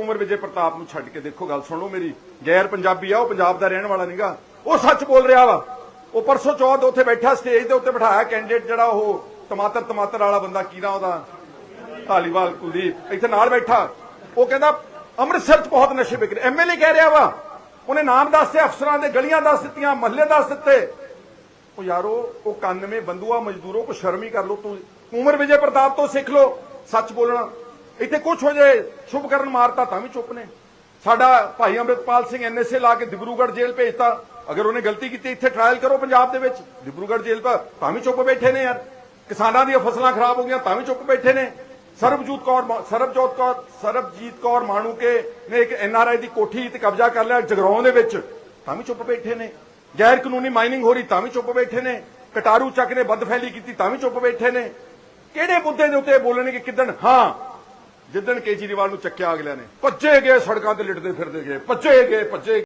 ਕੁੰਵਰ ਵਿਜੇ ਪ੍ਰਤਾਪ ਨੂੰ ਛੱਡ ਕੇ ਦੇਖੋ, ਗੱਲ ਸੁਣੋ ਮੇਰੀ, ਗੈਰ ਪੰਜਾਬੀ ਆ, ਉਹ ਪੰਜਾਬ ਦਾ ਰਹਿਣ ਵਾਲਾ ਨਹੀਂਗਾ ਉਹ ਸੱਚ ਬੋਲ ਰਿਹਾ ਵਾ। ਉਹ ਪਰਸੋਂ ਚੌਥ ਉੱਥੇ ਬੈਠਾ ਸਟੇਜ ਦੇ ਉੱਤੇ ਬਿਠਾਇਆ ਕੈਂਡੀਡੇਟ ਜਿਹੜਾ ਉਹ ਟਮਾਟਰ ਟਮਾਟਰ ਵਾਲਾ ਬੰਦਾ, ਕੀ ਉਹਦਾ? ਧਾਲੀਵਾਲ ਕੁਲਦੀਪ, ਇੱਥੇ ਨਾਲ ਬੈਠਾ। ਉਹ ਕਹਿੰਦਾ, ਅੰਮ੍ਰਿਤਸਰ 'ਚ ਬਹੁਤ ਨਸ਼ੇ ਵਿਕ ਰਹੇ। ਐਮਐਲਏ ਕਹਿ ਰਿਹਾ ਵਾ। ਉਹਨੇ ਨਾਮ ਦੱਸੇ ਅਫਸਰਾਂ ਦੇ ਗਲੀਆਂ ਦੱਸ ਦਿੱਤੀਆਂ, ਮਹੱਲੇ ਦੱਸ ਦਿੱਤੇ। ਉਹ ਯਾਰੋ, ਉਹ 91 ਬੰਦੂਆ ਮਜ਼ਦੂਰੋ ਕੋ ਸ਼ਰਮੀ ਹੀ ਕਰ ਲੋ ਤੂੰ ਉਮਰ ਵਿਜੇ ਪ੍ਰਤਾਪ ਤੋਂ ਸਿੱਖ ਲੋ ਸੱਚ ਬੋਲਣਾ। ਇੱਥੇ ਕੁਝ ਹੋ ਜਾਏ ਸ਼ੁਭ ਕਰਨ ਮਾਰਤਾ ਤਾਂ ਵੀ ਚੁੱਪ ਨੇ। ਸਾਡਾ ਭਾਈ ਅੰਮ੍ਰਿਤਪਾਲ ਸਿੰਘ ਐਨਐਸਏ ਲਾ ਕੇ ਦਿਬਰੂਗੜ੍ਹ ਜੇਲ੍ਹ ਭੇਜਤਾ। ਅਗਰ ਉਹਨੇ ਗਲਤੀ ਕੀਤੀ, ਇੱਥੇ ਟ੍ਰਾਇਲ ਕਰੋ ਪੰਜਾਬ ਦੇ ਵਿੱਚ। ਦਿਬਰੂਗੜ੍ਹ ਜੇਲ੍ਹ ਪਰ ਤਾਂ ਵੀ ਚੁੱਪ ਬੈਠੇ ਨੇ ਯਾਰ। ਕਿਸਾਨਾਂ ਦੀਆਂ ਫਸਲਾਂ ਖਰਾਬ ਹੋ ਗਈਆਂ, ਤਾਂ ਵੀ ਚੁੱਪ ਬੈਠੇ ਨੇ। ਸਰਬਜੋਤ ਕੌਰ ਸਰਬਜੋਤ ਕੌਰ, ਸਰਬਜੀਤ ਕੌਰ ਮਾਣੂਕੇ ਨੇ ਇੱਕ ਐਨਆਰਆਈ ਦੀ ਕੋਠੀ ਤੇ ਕਬਜ਼ਾ ਕਰ ਲਿਆ ਜਗਰਾਉਂ ਦੇ ਵਿੱਚ। ਤਾਂ ਵੀ ਚੁੱਪ ਬੈਠੇ ਨੇ। ਗੈਰ ਕਾਨੂੰਨੀ ਮਾਈਨਿੰਗ ਹੋ ਰਹੀ, ਤਾਂ ਵੀ ਚੁੱਪ ਬੈਠੇ ਨੇ। ਕਟਾਰੂ ਚੱਕ ਨੇ ਬਦਫੈਲੀ ਕੀਤੀ, ਤਾਂ ਵੀ ਚੁੱਪ ਬੈਠੇ ਨੇ। ਕਿਹੜੇ ਮੁੱਦੇ ਦੇ ਉੱਤੇ ਬੋਲਣਗੇ ਕਿਦਣ? ਹਾਂ ਜਿੱਦਣ ਕੇਜਰੀਵਾਲ ਨੂੰ ਚੱਕਿਆ ਅਗਲਿਆਂ ਨੇ, ਭੱਜੇ ਗਏ ਸੜਕਾਂ ਤੇ, ਲਿਟਦੇ ਫਿਰਦੇ ਗਏ, ਭੱਜੇ ਗਏ, ਭੱਜੇ